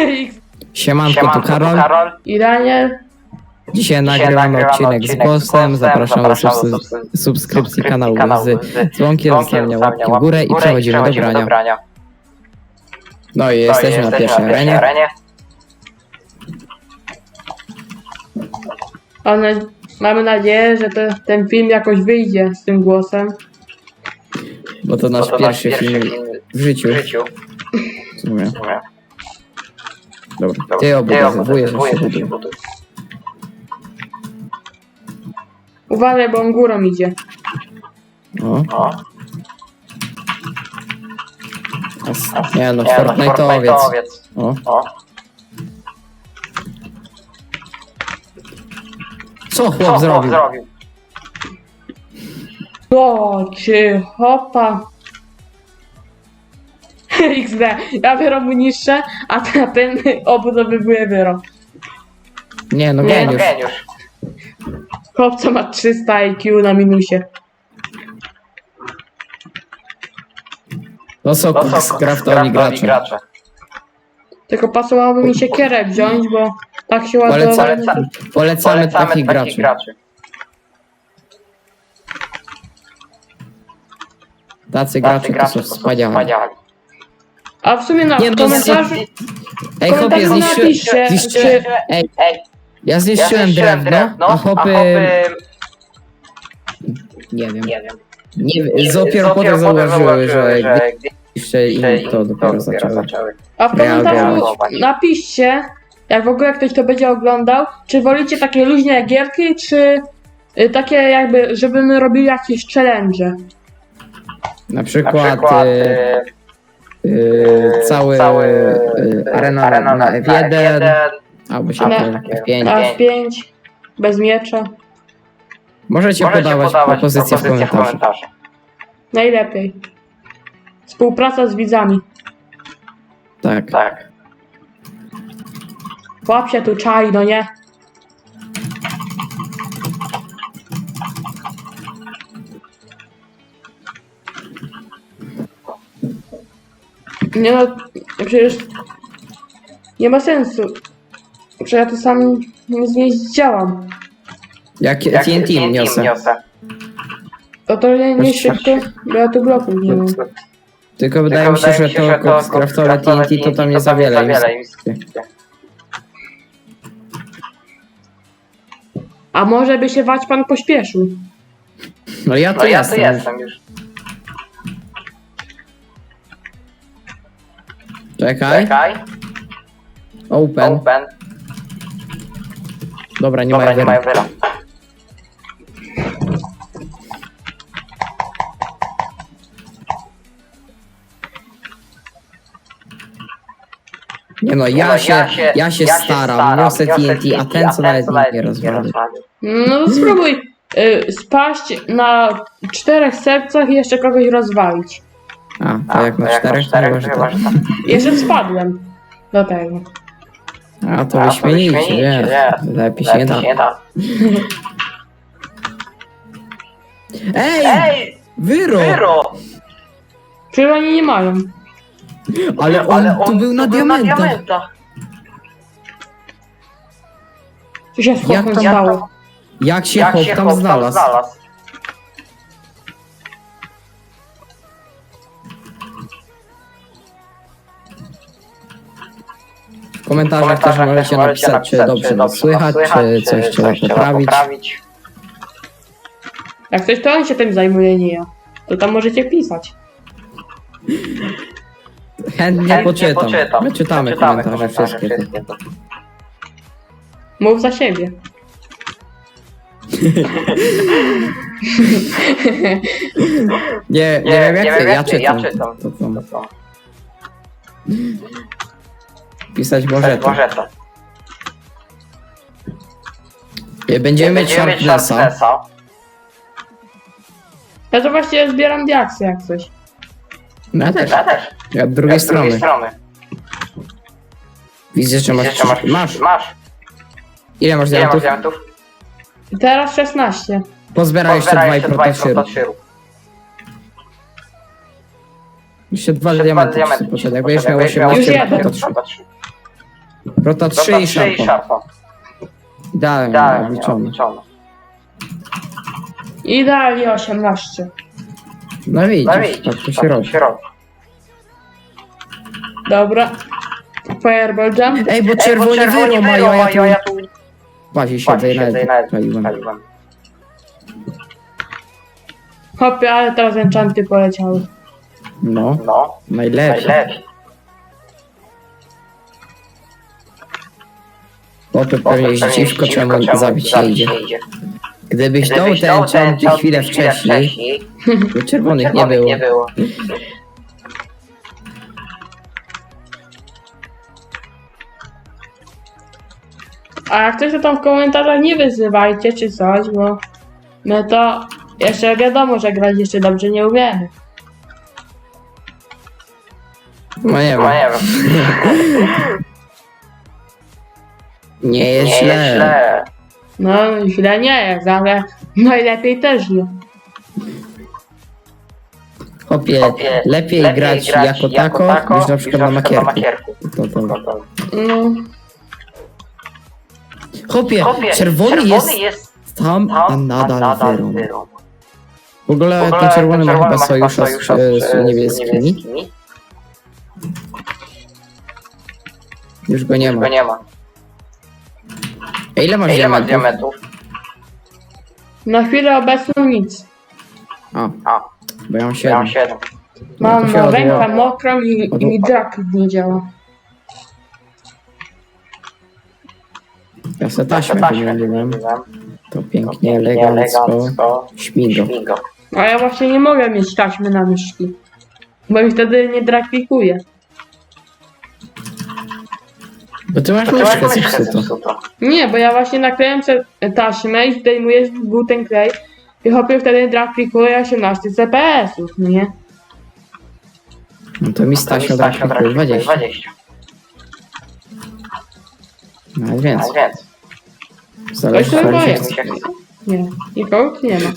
Siemanko, tu Karol. I Daniel. Dzisiaj nagrywamy odcinek z głosem. Zapraszam do subs- subskrypcji kanału z dzwonkiem, zostawienia łapki w górę i przechodzimy do grania. No i jesteśmy na pierwszej arenie. One, mamy nadzieję, że te, ten film jakoś wyjdzie z tym głosem. Bo to nasz pierwszy film w życiu. W sumie. Dobra, ty obudowujesz, się buduję. Uważaj, bo on górą idzie. O, as- nie no, Fortnite'owiec. O, co chłop zrobił? O, czy hopa. XD. Ja wyro mu niszczę, a ten, ten obudowywuje wyro. Nie no, Nie, no, geniusz. Chłopca ma 300 IQ na minusie. To są craftowni gracze. Tylko pasowałoby mi się kierę wziąć, bo tak się ładnie... Poleca- Polecamy takich graczy. Tacy gracze to są wspaniali. A w sumie na Nie, no, komentarzu... Ej, komentarzu chłopie, napiszcie, zniszczyłem- czy... Ej, ja zniszczyłem drewno, a chłopy... Nie wiem. Nie wiem, dopiero potem zauważyły, że jeszcze im to dopiero zaczęły. A w komentarzu napiszcie, jak w ogóle ktoś to będzie oglądał, czy wolicie takie luźne gierki, czy y, takie jakby, żeby my robili jakieś challenge. Na przykład y, y, cały y, arena na F1, albo się Na- F5. F5, bez miecza. Możecie podawać propozycje w komentarzu. Najlepiej. Współpraca z widzami. Tak. Tak. Łap się tu czai, no nie? Nie no, przecież nie ma sensu. Przecież ja to sam nie działam. Jak Jak TNT niosę. To to nie, nie Proszę. szybko, bo ja tu bloków nie mam. Tylko wydaje mi się, że to skraftowe TNT to tam nie za wiele im A może by się wać pan pośpieszył? No ja to No ja to jestem już. Czekaj. Czekaj. Open. Open. Dobra, nie Dobra, ma nie ma wyra. wyra. Nie no, ja się, ja się staram, niosę TNT, a ten co nawet nikt nie rozwalił. No to spróbuj y, spaść na czterech sercach i jeszcze kogoś rozwalić. A, to jak na czterech, to chyba, że tak. Jeszcze spadłem do tego. A to wyśmienicie, nie. Lepiej się nie da. Ej! Ej! Wyro! Wyro! Przecież oni nie mają. Ale on tu był na diamentach. diamentach. Co się z Jak chłopem tam- stało? Jak się Jak chłop się tam chłop znalazł? W komentarzach też możecie napisać, czy dobrze nas słychać, czy coś trzeba poprawić. Jak ktoś to on się tym zajmuje, nie ja. To tam możecie pisać. Chętnie poczytam. My czytamy komentarze wszystkie. to- Mów za siebie. Nie, nie Nie, wiem jak ty, ja czytam. czytam. To co? Pisać to. Może to. Będziemy mieć Sharpnessa. Ja to właściwie zbieram diaksy jak coś. No ja też. Ja też. Ja od drugiej strony. strony. Widzisz, że masz... Masz. Masz. Masz. Ile masz diamentów? teraz 16. Pozbieraj jeszcze Pozbieraj dwa i jeszcze dwa diamenty Jakbyś miał 18, Już to jeden. to trzy. Rota 3 Rota i 3 i szarpa. szarpa. Idealnie, Idealnie obliczone. obliczone. Idealnie 18. No No widzisz, widzisz, tak to się tak robi. się robi. Dobra. Fireball jump. Ej, bo Ej, bo czerwoni wyrą mają, a ja tu ja tu nawet paliłem. paliłem. Hopie, ale teraz enchanty poleciały. No, No, najlepiej. najlepiej. Chłopy pewnie jest dziwko, czemu zabić się idzie. Gdybyś dał Gdybyś ten enchanty czas chwilę wcześniej, to czerwonych nie czerwonych było. nie było. A jak coś to tam w komentarzach nie wyzywajcie czy coś, bo my to jeszcze wiadomo, że grać jeszcze dobrze nie umiemy. No nie No wiem, nie wiem, nie jest nie źle. jest źle. No źle nie jest, ale najlepiej też nie. Chłopie, Chłopie, lepiej grać jako tako, niż na przykład na makierku. To, to. No, Chłopie, Chłopie, czerwony jest jest tam, tam, a nadal wyrą. wyrą. W ogóle W ogóle ten czerwony ma chyba sojusza z, sojusza z, z niebieskimi. Już go nie Go ma. nie ma. A ile masz Ile masz diamentów? diamentów? na chwilę obecną nic. A, A, bo ja mam ja mam 7. 7. Mam się rękę mokrą i, i mi jack nie działa. Ja se Taśmę wymieniłem. To pięknie, elegancko. Śmigo. Śmigo. A ja właśnie nie mogę mieć taśmy na myszki. Bo mi wtedy nie drakwikuje. Bo ty masz To myszkę zepsutą. Nie, bo ja właśnie nakleję sobie taśmę i zdejmuję był ten klej i hopie wtedy drakwikuje 18 CPS-ów, no nie? No to mi Taśmą trafiło 20. 20. No więc, No więc, zależy co się jest. Nie, nikogo tu nie ma.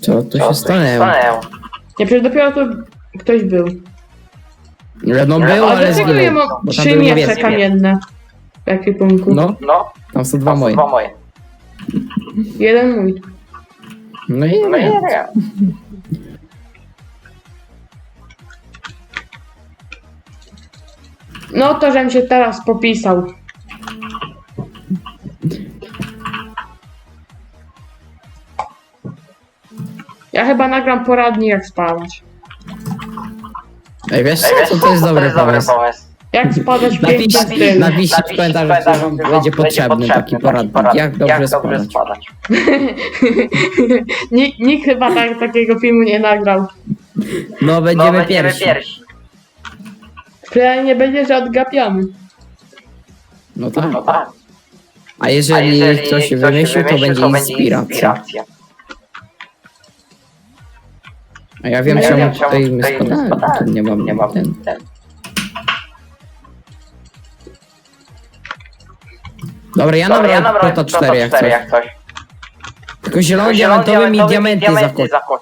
Co tu się stanęło? stanęło? Nie, przecież dopiero tu ktoś był. No był, A ale dlaczego ja zginął. mam Bo tam trzy były miecze niebieskie. kamienne w ekwipunku? No, No, tam są dwa są moje. dwa moje. Jeden mój. No i No nie. No to, żem się teraz popisał. Ja chyba nagram poradnik jak spadać. Ej, wiesz Ej, wiesz co, to jest dobry pomysł. Jak spadać Napisz, pięknie z tym. napiszcie w komentarzach, że wam będzie potrzebny taki poradnik. Jak dobrze spadać. nikt, nikt chyba tak, takiego filmu nie nagrał. No No, będziemy będziemy pierwsi. pierwsi. Przynajmniej nie będzie, że odgapiamy. No tak. No tak. A A jeżeli, jeżeli ktoś się wymyślił, to będzie inspiracja. A ja wiem czemu tutaj my spadamy. Tu nie mam, Nie mam ten. Dobra, ja Dobra, nabrałem Prota 4 jak coś. jak coś. Tylko Zielony diamentowy mi diamenty zakład. zakład.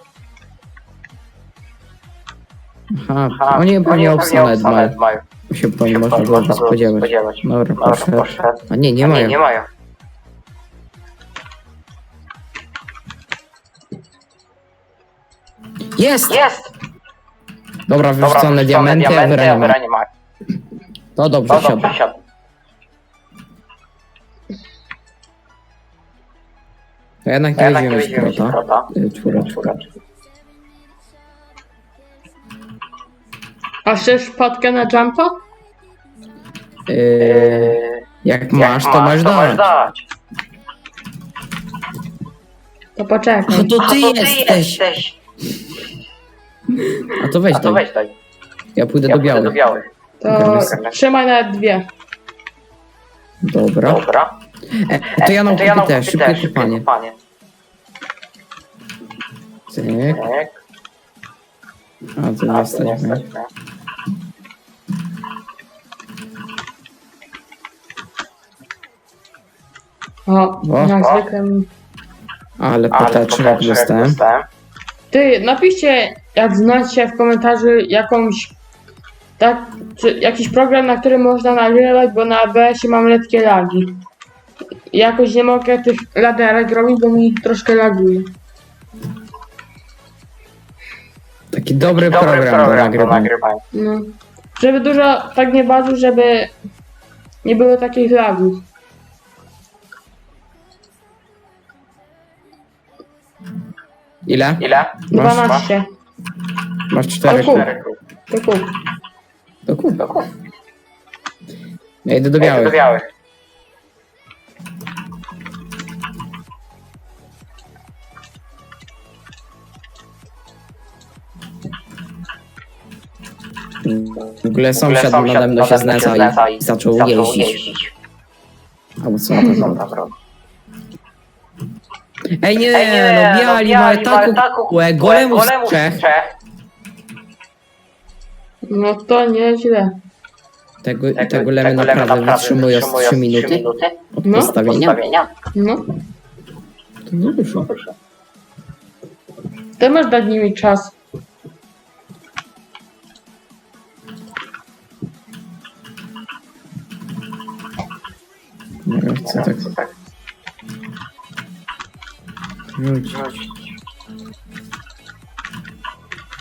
Aha, oni pewnie obsanet obsanet mają. się po nim można było spodziewać. Dobra, poszedł. A nie, nie mają. Jest! Jest! Dobra, Dobra, wyrzucone diamenty, a diamenty, a nie ma. To dobrze, No siada. dobrze, siadł. To jednak nie jednak nie szprota. Y. A chcesz wpadkę na jumpa? Y, Yy, Jak jak masz, to masz dać. dać. To poczekaj. A to A ty jesteś! A to weź A to daj. weź daj. Ja pójdę Ja do pójdę do białych. białych. To trzymaj nawet dwie. Dobra. Dobra. E, to ja nam To ja kupię też, szybkie kopanie. kopanie. Cyk. Tak. A, to A, nie jesteśmy. jesteśmy. O, O. jak zwykle. Ale Ale poteczek poteczek dostałem. dostałem. Ty, napiszcie, jak znacie w komentarzu jakąś tak czy jakiś program, na którym można nagrywać, bo na ABS-ie mam lekkie lagi. Jakoś nie mogę tych laderek robić, bo mi troszkę laguje. Taki dobry, Dobry program, do program do nagrywania. nagrywania. No. Żeby dużo tak nie ważył, żeby nie było takich lagów. Ile? Ile? Masz- 12. Masz cztery O kur- kół. Cztery kół. To kup. To kup. Do kół. Ja idę do Do białych. białych. W ogóle sąsiad nade mną się znęca i zaczął jeździć. Albo co tam on robi? tam robi? Ej nie, Ej, nie, no biali, mają taką kółę, golemus z Czech. No to nieźle. Tego, Tego, te golemy naprawdę wytrzymują z 3 minuty od No. postawienia. Postawienia? No. To nie wyszło. Ty masz dać nimi czas.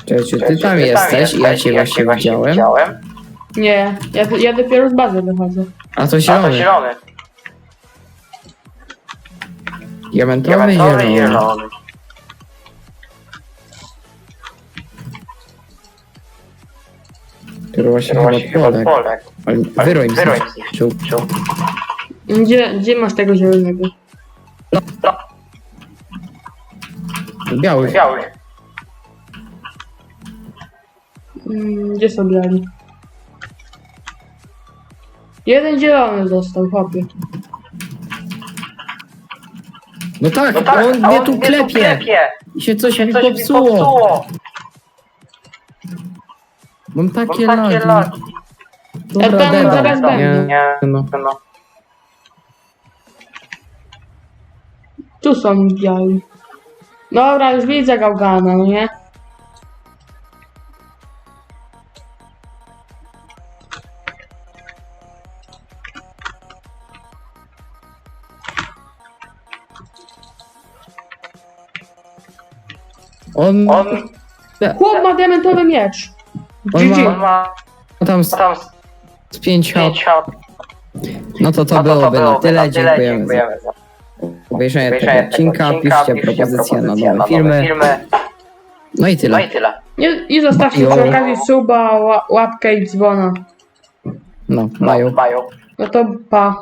Cześć, czy ty tam jesteś i ja cię właśnie widziałem? Nie, ja, ja dopiero z bazy wychodzę. A to A to zielony. zielony. Diamentowy Diamentowy i zielony. zielony. Który właśnie Właśnie chyba chyba Polek. Polek. Ale wyroń Wyroń. Czuł. Gdzie, gdzie masz tego zielonego? No, Biały. biały. Mm, Gdzie są biali? Jeden zielony został, chłopie. No tak, No tak, on a mnie tu klepie. I się coś mi Coś mi popsuło. popsuło. Mam Mam takie takie lagi. lagi. Dobra, Ja tam zaraz będę. Nie, Nie, no. no. Tu są biali. Dobra, już widzę gałgana, no nie? On, On, Chłop ma diamentowy miecz. On GG. ma- on ma tam z, tam z pięć hop. pięć hop. No to to No byłoby na tyle. na Dziękujemy za Dziękujemy za obejrzenie tego odcinka. Piszcie propozycje na nowe filmy. No i No tyle. i tyle. I, i zostawcie przy okazji suba, ła- łapkę i dzwona. No, No, mają. mają. No to pa.